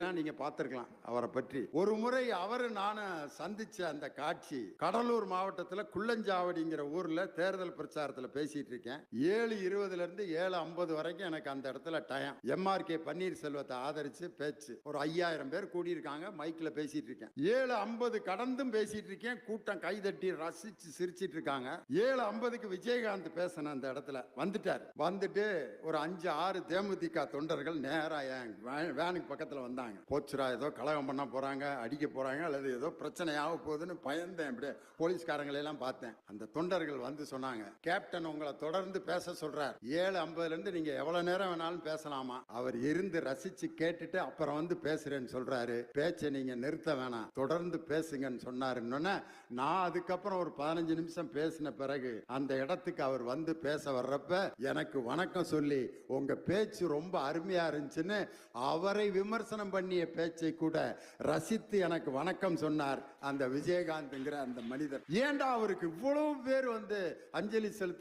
நீங்க பார்த்திருக்கலாம் அவரை பற்றி. ஒரு முறை அவரு நானும் சந்திச்ச அந்த காட்சி கடலூர் மாவட்டத்தில் குள்ளஞ்சாவடிங்கிற ஊர்ல தேர்தல் பிரச்சாரத்தில் பேசிட்டு இருக்கேன் ஏழு இருபதுல இருந்து ஏழு ஐம்பது வரைக்கும் எனக்கு அந்த இடத்துல டயம் எம்ஆர்கே பன்னீர்செல்வத்தை ஆதரிச்சு பேச்சு. ஒரு ஐயாயிரம் பேர் கூடியிருக்காங்க மைக்ல பேசிட்டு இருக்கேன் ஏழு ஐம்பது கடந்தும் பேசிட்டு இருக்கேன் கூட்டம் கைதட்டி ரசிச்சு சிரிச்சிட்டு இருக்காங்க ஏழு ஐம்பதுக்கு விஜயகாந்த் பேசின அந்த இடத்துல வந்துட்டார். வந்துட்டு ஒரு அஞ்சு ஆறு தேமுதிக தொண்டர்கள் நேராக வேனுக்கு பக்கத்தில் வந்தாங்க. போச்சுரா ஏதோ கலகம் பண்ண போறாங்க அடிக்க போறாங்க அல்லது ஏதோ பிரச்சனை ஆக போகுதுன்னு பயந்தேன் அப்படியே. போலீஸ்காரங்களெல்லாம் பார்த்தேன். அந்த தொண்டர்கள் வந்து சொன்னாங்க கேப்டன் உங்களை தொடர்ந்து பேச சொல்றார். ஏழு ஐம்பதுல இருந்து நீங்க எவ்வளவு நேரம் வேணாலும் பேசலாமா? அவர் இருந்து ரசிச்சு கேட்டுட்டு அப்புறம் வந்து பேசுறேன்னு சொல்றாரு. பேச்சை நீங்க நிறுத்த வேணாம். தொடர்ந்து பேசுங்கன்னு சொன்னாருன்னு நான் அதுக்கப்புறம் ஒரு பதினஞ்சு நிமிஷம் பேசின பிறகு அந்த இடத்துக்கு அவர் வந்து பேச வர்றப்ப எனக்கு வணக்கம் சொல்லி உங்க பேச்சு ரொம்ப அருமையா இருந்துச்சுன்னு அவரை விமர்சனம் பண்ணிய பேச்சை கூட ரசித்து எனக்கு வணக்கம் சொன்னார் அந்த விஜயகாந்த்ங்கிற அந்த மனிதர். ஏன்டா அவருக்கு இவ்வளவு பேர் வந்து அஞ்சலி செலுத்த